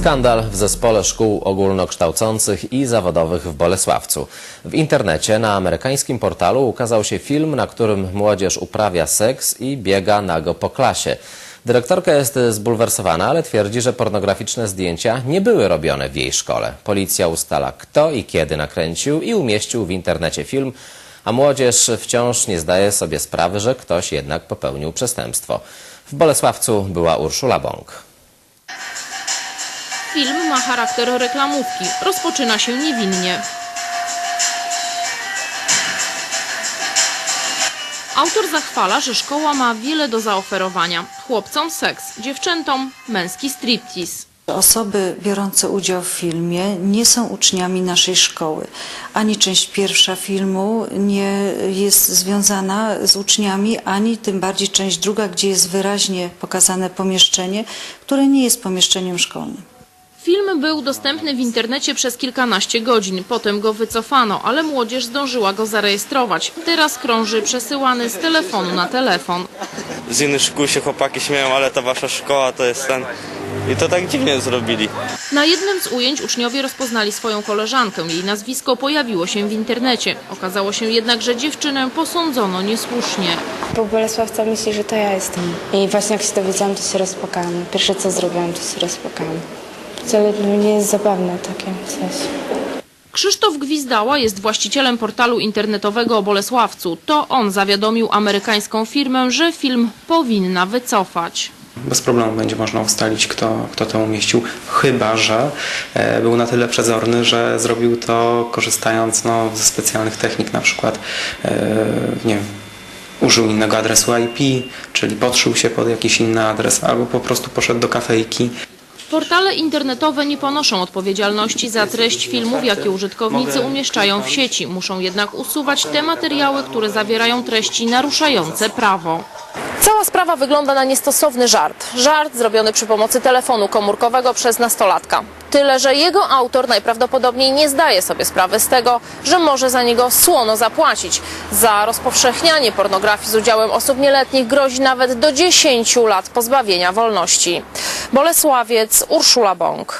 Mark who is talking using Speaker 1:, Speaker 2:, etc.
Speaker 1: Skandal w zespole szkół ogólnokształcących i zawodowych w Bolesławcu. W internecie na amerykańskim portalu ukazał się film, na którym młodzież uprawia seks i biega nago po klasie. Dyrektorka jest zbulwersowana, ale twierdzi, że pornograficzne zdjęcia nie były robione w jej szkole. Policja ustala kto i kiedy nakręcił i umieścił w internecie film, a młodzież wciąż nie zdaje sobie sprawy, że ktoś jednak popełnił przestępstwo. W Bolesławcu była Urszula Bąk.
Speaker 2: Film ma charakter reklamówki. Rozpoczyna się niewinnie. Autor zachwala, że szkoła ma wiele do zaoferowania. Chłopcom seks, dziewczętom męski striptease.
Speaker 3: Osoby biorące udział w filmie nie są uczniami naszej szkoły. Ani część pierwsza filmu nie jest związana z uczniami, ani tym bardziej część druga, gdzie jest wyraźnie pokazane pomieszczenie, które nie jest pomieszczeniem szkolnym.
Speaker 2: Film był dostępny w internecie przez kilkanaście godzin. Potem go wycofano, ale młodzież zdążyła go zarejestrować. Teraz krąży przesyłany z telefonu na telefon.
Speaker 4: z innych szkół się chłopaki śmieją, ale ta wasza szkoła to jest ten... I to tak dziwnie zrobili.
Speaker 2: Na jednym z ujęć uczniowie rozpoznali swoją koleżankę. Jej nazwisko pojawiło się w internecie. Okazało się jednak, że dziewczynę posądzono niesłusznie.
Speaker 5: Bo Bolesławca myśli, że to ja jestem. I właśnie jak się dowiedziałam, to się rozpłakałam. Pierwsze co zrobiłam, to się rozpłakałam. Dla mnie jest zabawne takie coś.
Speaker 2: Krzysztof Gwizdała jest właścicielem portalu internetowego o Bolesławcu. To on zawiadomił amerykańską firmę, że film powinna wycofać.
Speaker 6: Bez problemu będzie można ustalić, kto, kto to umieścił, chyba że e, był na tyle przezorny, że zrobił to korzystając no, ze specjalnych technik, na przykład e, nie wiem, użył innego adresu IP, czyli podszył się pod jakiś inny adres, albo po prostu poszedł do kafejki.
Speaker 2: Portale internetowe nie ponoszą odpowiedzialności za treść filmów, jakie użytkownicy umieszczają w sieci. Muszą jednak usuwać te materiały, które zawierają treści naruszające prawo. Cała sprawa wygląda na niestosowny żart. Żart zrobiony przy pomocy telefonu komórkowego przez nastolatka. Tyle, że jego autor najprawdopodobniej nie zdaje sobie sprawy z tego, że może za niego słono zapłacić. Za rozpowszechnianie pornografii z udziałem osób nieletnich grozi nawet do 10 lat pozbawienia wolności. Bolesławiec, Urszula Bąk.